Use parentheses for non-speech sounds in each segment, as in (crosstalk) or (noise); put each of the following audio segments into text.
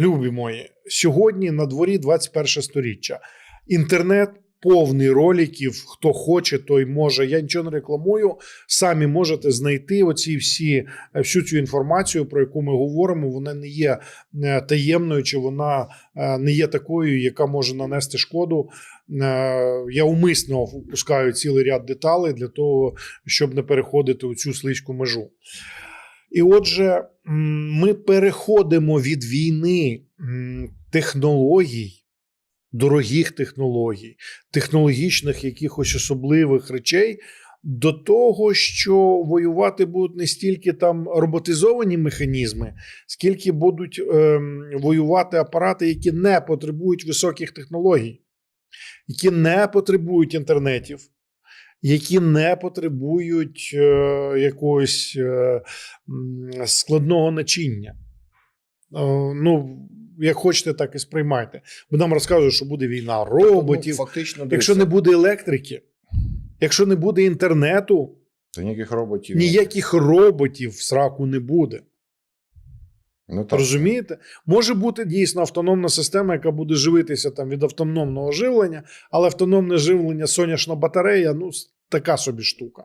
любі мої, сьогодні на дворі 21 сторіччя. Інтернет повний роликів. Хто хоче, той може. Я нічого не рекламую. Самі можете знайти оці всі е, всю цю інформацію, про яку ми говоримо. Вона не є е, таємною, чи вона е, не є такою, яка може нанести шкоду. Я умисно впускаю цілий ряд деталей для того, щоб не переходити у цю слизьку межу. І отже, ми переходимо від війни технологій, дорогих технологій, технологічних якихось особливих речей. До того, що воювати будуть не стільки там роботизовані механізми, скільки будуть ем, воювати апарати, які не потребують високих технологій, які не потребують інтернетів, які не потребують е, якогось е, складного начиння. Е, ну, як хочете, так і сприймайте. Бо нам розказують, що буде війна роботів. Ну, фактично, якщо не буде електрики, якщо не буде інтернету, то ніяких роботів. ніяких роботів в сраку не буде. Ну, так. Розумієте? Може бути дійсно автономна система, яка буде живитися там від автономного живлення, але автономне живлення, сонячна батарея ну, така собі штука.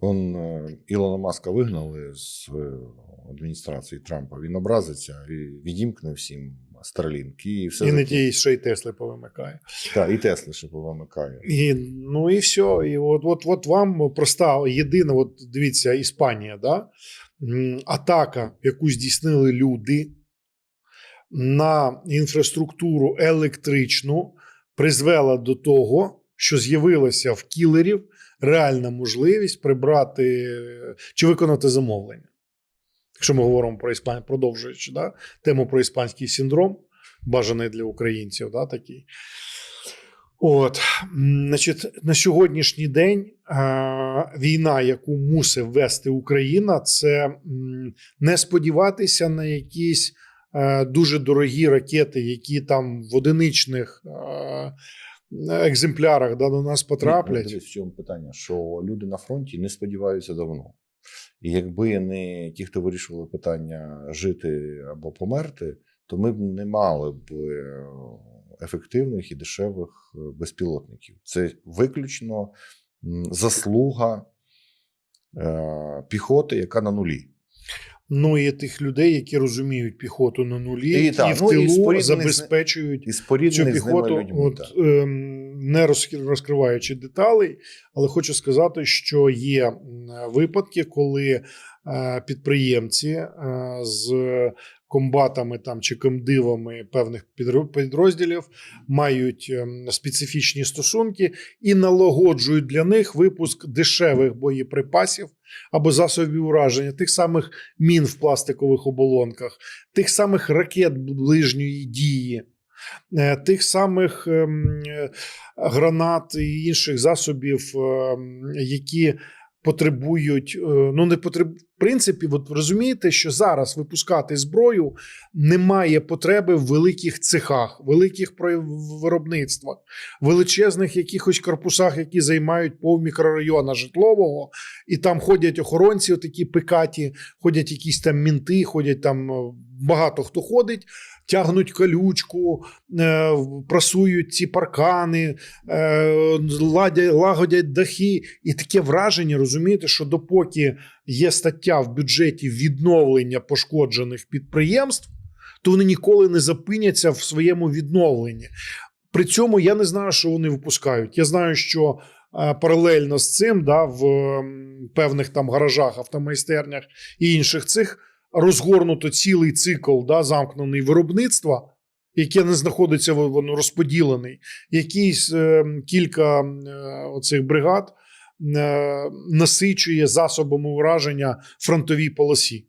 Он е, Ілона Маска вигнали з е, адміністрації Трампа. Він образиться і відімкне всім Starlink і все. і не ті ще й Тесли повимикає. Так, і Тесли ще повимикає. І, ну і все. І от, от, от вам проста єдина, от дивіться, Іспанія, да? Атака, яку здійснили люди на інфраструктуру електричну, призвела до того, що з'явилася в кілерів реальна можливість прибрати е, чи виконати замовлення. Якщо ми говоримо про Іспанію, продовжуючи да? тему про іспанський синдром, бажаний для українців, да, такий. От, значить, на сьогоднішній день е, війна, яку мусить вести Україна, це не сподіватися на якісь е, дуже дорогі ракети, які там в одиничних е, екземплярах да, до нас потраплять. в чому питання? Що люди на фронті не сподіваються давно. І якби не ті, хто вирішували питання жити або померти, то ми б не мали б е, ефективних і дешевих е, безпілотників. Це виключно заслуга е, піхоти, яка на нулі. Ну і тих людей, які розуміють піхоту на нулі, І і, в ну, тилу з- забезпечують І цю піхоту, людьми. от, ем, не розкриваючи деталей, але хочу сказати, що є випадки, коли е, підприємці е, з комбатами там чи комдивами певних підрозділів мають ем, специфічні стосунки і налагоджують для них випуск дешевих боєприпасів або засобів ураження, тих самих мін в пластикових оболонках, тих самих ракет ближньої дії е, тих самих ем, е, гранат і інших засобів, ем, які потребують, е, ну не потреб... принципі, от розумієте, що зараз випускати зброю немає потреби в великих цехах, великих виробництвах, величезних якихось корпусах, які займають пов мікрорайона житлового, і там ходять охоронці, такі пикаті, ходять якісь там мінти, ходять там е, багато хто ходить. Тягнуть колючку, е, прасують ці паркани, е, лагодять дахи. І таке враження, розумієте, що допоки є стаття в бюджеті відновлення пошкоджених підприємств, то вони ніколи не запиняться в своєму відновленні. При цьому я не знаю, що вони випускають. Я знаю, що е, паралельно з цим, да, в певних там гаражах, автомайстернях і інших цих розгорнуто цілий цикл да, замкнений виробництва, яке не знаходиться, во- воно розподілений. Якісь е, кілька е, оцих бригад е, насичує засобами ураження фронтовій полосі.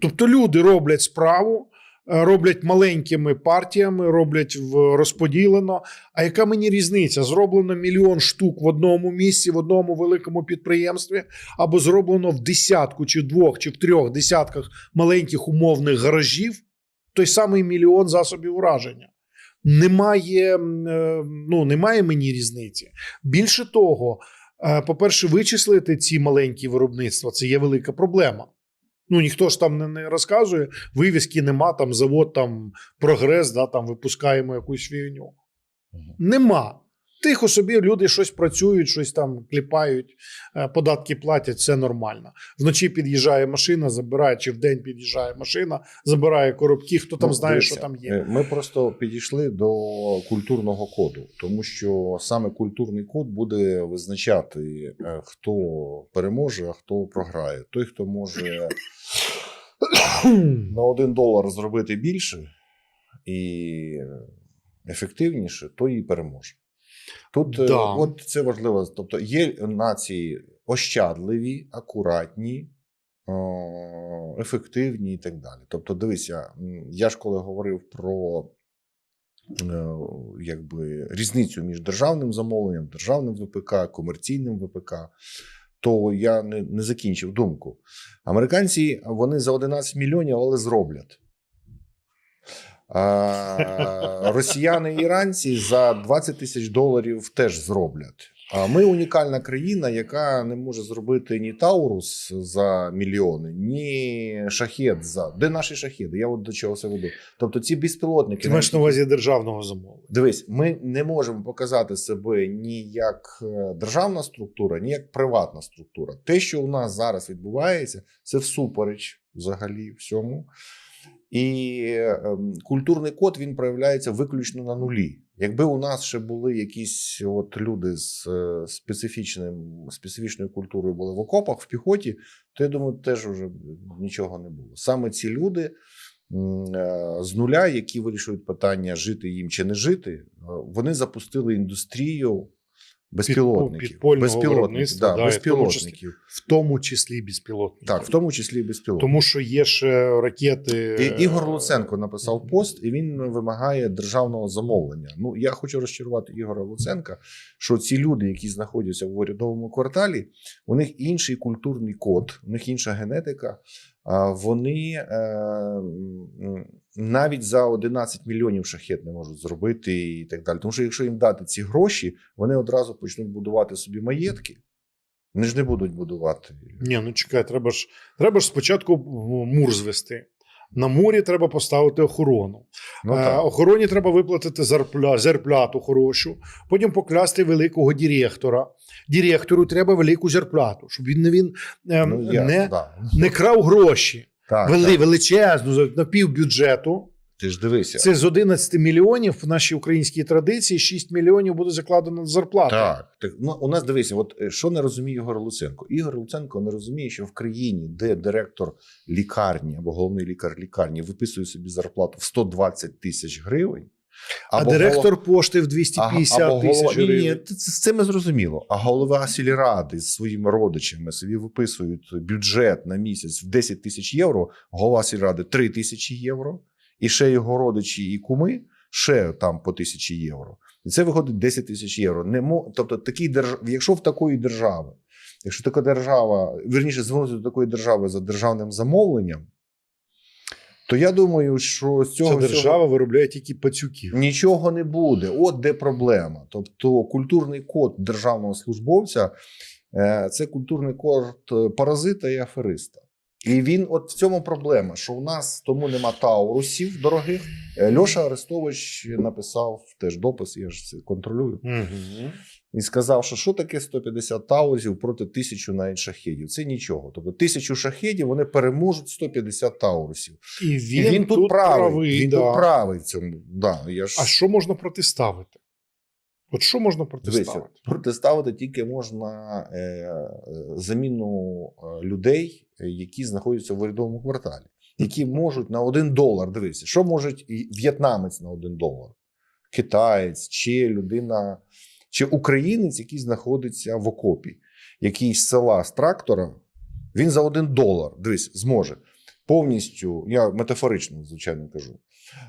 Тобто люди роблять справу, роблять маленькими партіями, роблять в розподілено. А яка мені різниця? Зроблено мільйон штук в одному місці, в одному великому підприємстві, або зроблено в десятку, чи двох, чи в трьох десятках маленьких умовних гаражів, той самий мільйон засобів ураження. Немає, е, ну, немає мені різниці. Більше того, е, по-перше, вичислити ці маленькі виробництва це є велика проблема. Ну ніхто ж там не, не розказує, вивіски нема, там завод, там прогрес, да, там випускаємо якусь фігню. Нема. Тихо собі люди щось працюють, щось там кліпають, е, податки платять, все нормально. Вночі під'їжджає машина, забирає, чи вдень під'їжджає машина, забирає коробки, хто там Ну, знає, дивіться, що там є. е, Ми просто підійшли до культурного коду, тому що саме культурний код буде визначати, е, хто переможе, а хто програє. Той, хто може (coughs) на один долар зробити більше і ефективніше, той і переможе. Тут е, Да. от це важливо. Тобто є нації ощадливі, акуратні, ефективні і так далі. Тобто, дивися, я ж коли говорив про е, якби, різницю між державним замовленням, державним ВПК, комерційним ВПК, то я не, не закінчив думку. Американці вони за 11 мільйонів, але зроблять. Росіяни і іранці за 20 тисяч доларів теж зроблять. А ми унікальна країна, яка не може зробити ні Таурус за мільйони, ні шахет за. Де наші шахеди? Я от до чого це веду. Тобто ці безпілотники. Ти маєш на увазі державного замовлення. Дивись, ми не можемо показати себе ні як е, державна структура, ні як приватна структура. Те, що у нас зараз відбувається, це всупереч взагалі всьому. І ем, культурний код він проявляється виключно на нулі. Якби у нас ще були якісь от люди з е, специфічним, специфічною культурою були в окопах, в піхоті, то я думаю, теж вже нічого не було. Саме ці люди е, з нуля, які вирішують питання жити їм чи не жити, е, вони запустили індустрію безпілотників. підпольного безпілотників, да, да, в тому безпілотників. В тому числі безпілотники. Так, в тому числі безпілотників. Тому що є ще ракети. І Ігор Луценко написав пост, і він вимагає державного замовлення. Ну я хочу розчарувати Ігора Луценка, що ці люди, які знаходяться в урядовому кварталі, у них інший культурний код, у них інша генетика. Вони е, навіть за 11 мільйонів шахет не можуть зробити і так далі. Тому що якщо їм дати ці гроші, вони одразу почнуть будувати собі маєтки. Вони ж не будуть будувати. Ні, ну чекай, треба ж, треба ж спочатку мур звести. На морі треба поставити охорону. Ну, Е, так. Охороні треба виплатити зарпля, зарплату хорошу, потім поклясти великого директора. Директору треба велику зарплату, щоб він не, він, е, Ну, не, да. не крав гроші. так, Вели, так. величезну на півбюджету. Ти ж дивися. Це з 11 мільйонів в нашій українській традиції 6 мільйонів буде закладено на зарплату. Так, так ну у нас дивися, от е, що не розуміє Ігор Луценко. Ігор Луценко не розуміє, що в країні, де директор лікарні або головний лікар лікарні виписує собі зарплату в 120 тисяч гривень. А директор голов- пошти в а- 250 або голова- тисяч Ні, ні, гривень. це, це, це ми зрозуміло. А голова сільради з своїми родичами собі виписують бюджет на місяць в 10 тисяч євро, голова сільради 3 тисячі євро, і ще його родичі і куми ще там по тисячі євро. І це виходить 10 тисяч євро. Не. Тобто, такий держ... якщо в такої держави, якщо така держава, верніше, звернутися до такої держави за державним замовленням, то я думаю, що з цього Ця всього- держава виробляє тільки пацюків. Нічого не буде. От де проблема. Тобто, культурний код державного службовця е, це культурний код е, паразита і афериста. І він, от в цьому проблема, що у нас тому нема таурусів дорогих. Е, Льоша Арестович написав теж допис, я ж це контролюю, Угу. і сказав, що що таке 150 таурусів проти тисячу навіть шахедів. Це нічого. Тобто тисячу шахедів вони переможуть 150 таурусів. І І він, він, тут, правий. Він да. тут правий в цьому. Да, я ж... А що можна протиставити? От що можна протиставити? протиставити тільки можна е, е, заміну е, людей, які знаходяться в урядовому кварталі, які можуть на один долар. Дивися, що може в'єтнамець на один долар, китаєць чи людина, чи українець, який знаходиться в окопі, який з села з трактора, він за один долар, дивись, зможе повністю, я метафорично, звичайно, кажу,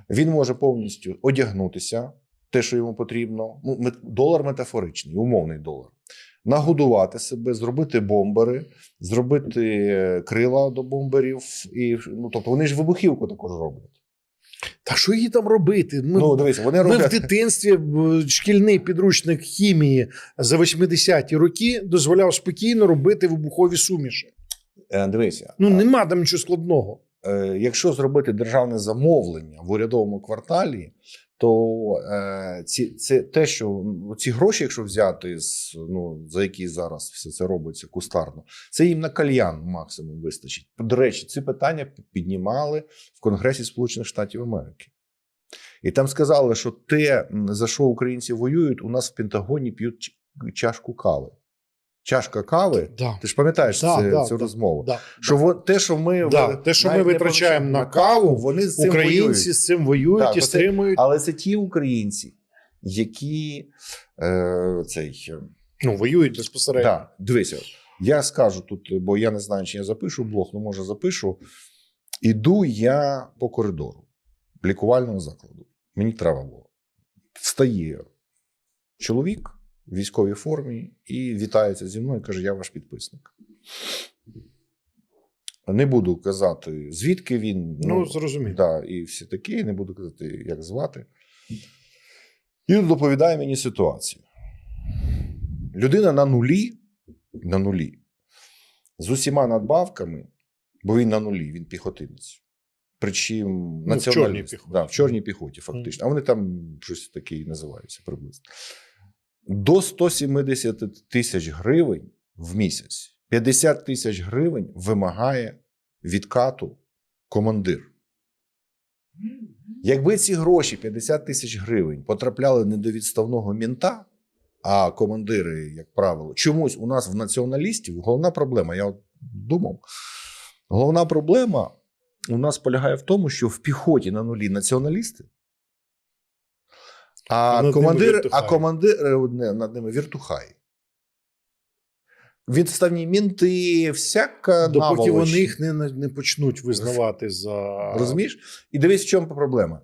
він може повністю одягнутися, те, що йому потрібно. Ну, долар метафоричний, умовний долар. Нагодувати себе, зробити бомбери, зробити е, крила до бомберів. І, ну, тобто вони ж вибухівку також роблять. Та що її там робити? Ми, ну, дивися, вони ми в дитинстві шкільний підручник хімії за 80-ті роки дозволяв спокійно робити вибухові суміші. Е, Дивися, Ну нема там нічого складного. е, якщо зробити державне замовлення в урядовому кварталі, то е, ці, це те, що ці гроші, якщо взяти з ну за які зараз все це робиться кустарно, це їм на кальян максимум вистачить. До речі, ці питання піднімали в Конгресі Сполучених Штатів Америки. І там сказали, що те, за що українці воюють, у нас в Пентагоні п'ють чашку кави. Чашка кави. Да. Ти ж пам'ятаєш Да, це, да, цю да, розмову? Да. Що во- те, що ми Да, в- те, що ми витрачаємо на каву, вони з цим Українці воюють. з цим воюють Так, і стримують. Але це ті українці, які е, цей е, Ну, воюють безпосередньо. да, дивися, я скажу тут, бо я не знаю, чи я запишу блог, ну може запишу. Іду я по коридору лікувального закладу. Мені треба було. Встає чоловік в військовій формі і вітається зі мною. і каже: Я ваш підписник. Не буду казати, звідки він. Ну, зрозуміло. Да, і все таке, не буду казати, як звати. І він доповідає мені ситуацію. Людина на нулі, на нулі, з усіма надбавками, бо він на нулі, він піхотинець. Причому Ну, в чорній піхоті. Да, в чорній піхоті, фактично. А вони там щось таке і називаються приблизно. До 170 тисяч гривень в місяць. 50 тисяч гривень вимагає відкату командир. Якби ці гроші 50 тисяч гривень потрапляли не до відставного мінта, а командири, як правило, чомусь у нас в націоналістів головна проблема. Я от думав, головна проблема у нас полягає в тому, що в піхоті на нулі націоналісти, А а, над командир, а віртухаї. командири не, над ними віртухаї. Відставні мінти, всяка Допоки вони їх не, не почнуть визнавати за Розумієш? І дивись, в чому проблема.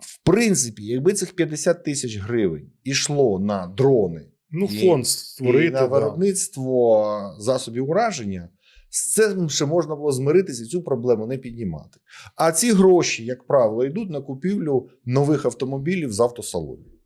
В принципі, якби цих 50 тисяч гривень ішло на дрони ну, І- фонд і створити. на да. виробництво засобів ураження, з цим ще можна було змиритися цю проблему не піднімати. А ці гроші, як правило, йдуть на купівлю нових автомобілів з автосалонів.